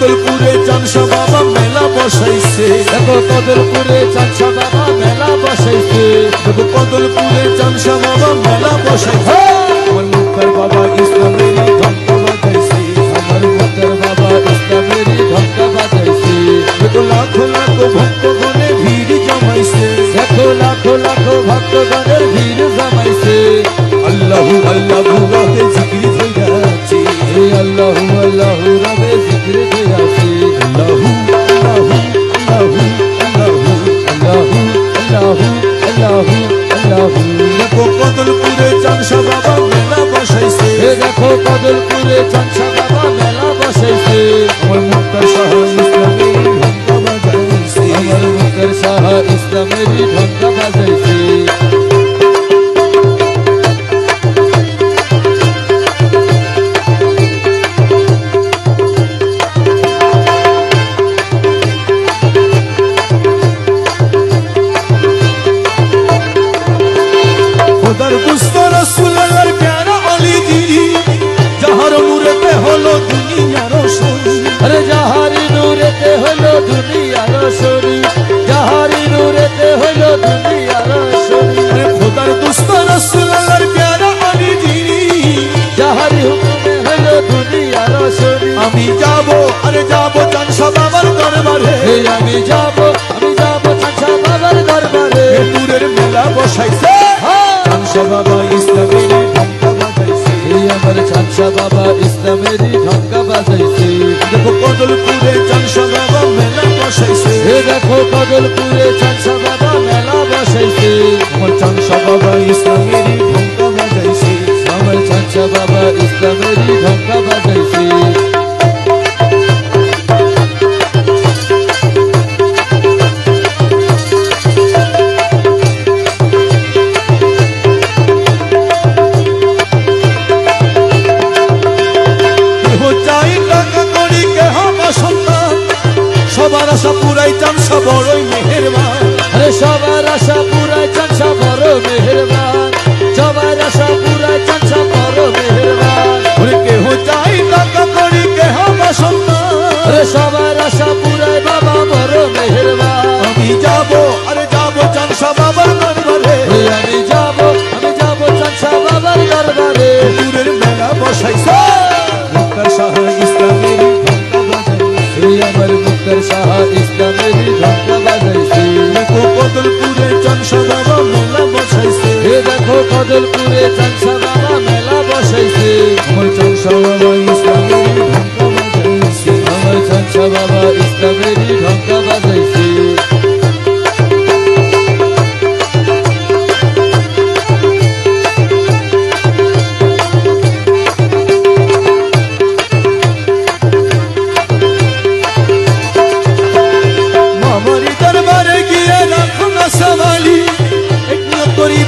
কদলপুরে চানসা বাবা মেলা বসাইছে। দেখো কদলপুরে চাঁদশা বাবা মেলা বসাইছে। দেখো কদলপুরে চানসা বাবা মেলা বসাইছে। আমার মুক্তার বাবা ইসলামেরই ঘণ্টা বাজাইছে। আমার মুক্তার বাবা ইসলামেরই ঢঙ্কা বাজাইছে। দেখো লাখো লাখো ভক্তগণে ভিড় জমাইছে। দেখো লাখো লাখো ভক্তগণের ভিড় জমাইছে। আল্লাহু আল্লাহু রাতে জিকির হইয়াছে এই আল্লাহ আল্লাহ রবে দুনিয়ার যাহারি নূরেতে হলো দুনিয়ার শরী খোদার দুস্ত রসুলের প্যারা অলি দিদি যাহারি হুকুমে হলো দুনিয়ার শরী আমি যাব আরে যাব চানসা বাবার দরবারে। আমি যাব আমি যাব চাচা বাবার দরবারে। নূরের মেলা বসাইছে। চানসা বাবা ইসলামের ঢাকা বাজাইছে। আমার চাচা বাবা ইসলামেরই ঢঙ্কা বাজাইছে। দেখো কদলপুরে দেখো কদলপুরে চাচা বাবা মেলা বসাইছে। আমার চানসা বাবা ইসলামেরই ঢঙ্কা বাজাইছে। আমার চাচা বাবা ইসলামেরই ঢঙ্কা বাজাইছে। সবার আশা পুরাই চানসা বড়ই মেহেরবান। আরে সবার আশা পুরাই চাচা বড় মেহেরবান। সবার আশা পুরাই চাচা বড় মেহেরবান। ওরে কেহ চাই টাকা করি কেহ বা সন্তান আরে সবার আশা পুরাই বাবা বড় মেহেরবান। আমি যাব আরে যাব চানসা বাবার দরবারে। আমি যাব আমি যাব চাচা বাবার দরবারে। দূরের মেলা বসাইছে। şaha istemedi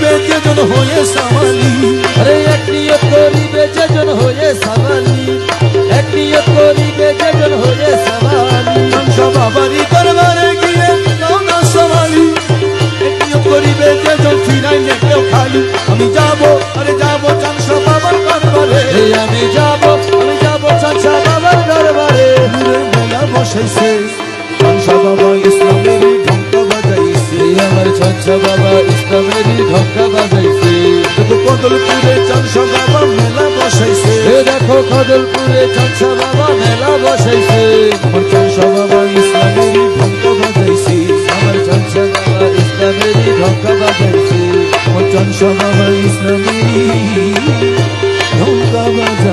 করিবে যেজন হয়ে সামালি। আরে এক নিয়ত করিবে যেজন হয়ে সামালি। এক নিয়ত করিবে যেজন হয়ে সামালি। চানসা বাবারি দরবারে গিয়ে নাও না সামালি। এক নিয়ত করিবে যেজন ফিরাই নেকেও খালি। আমি যাব আরে যাব চানসা বাবার দরবারে। আমি যাব আমি যাব চাচা বাবার দরবারে। নূরের মেলা বসাইছে চানসা বাবা ইসলামের এই আমার চাচা বাবা ইসলামেরই ঢঙ্কা বাজাইছে। কদলপুরে চানসা বাবা মেলা বসাইছে। এ দেখো কদলপুরে চাচা বাবা মেলা বসাইছে। আমার চানসা বাবা ইসলামের ঢঙ্কা বাজাইছে। আমার চাচা বাবা ইসলামেরই ঢঙ্কা বাজাইছে। আমার চানসা বাবা ইসলামের ঢঙ্কা বাজাইছে।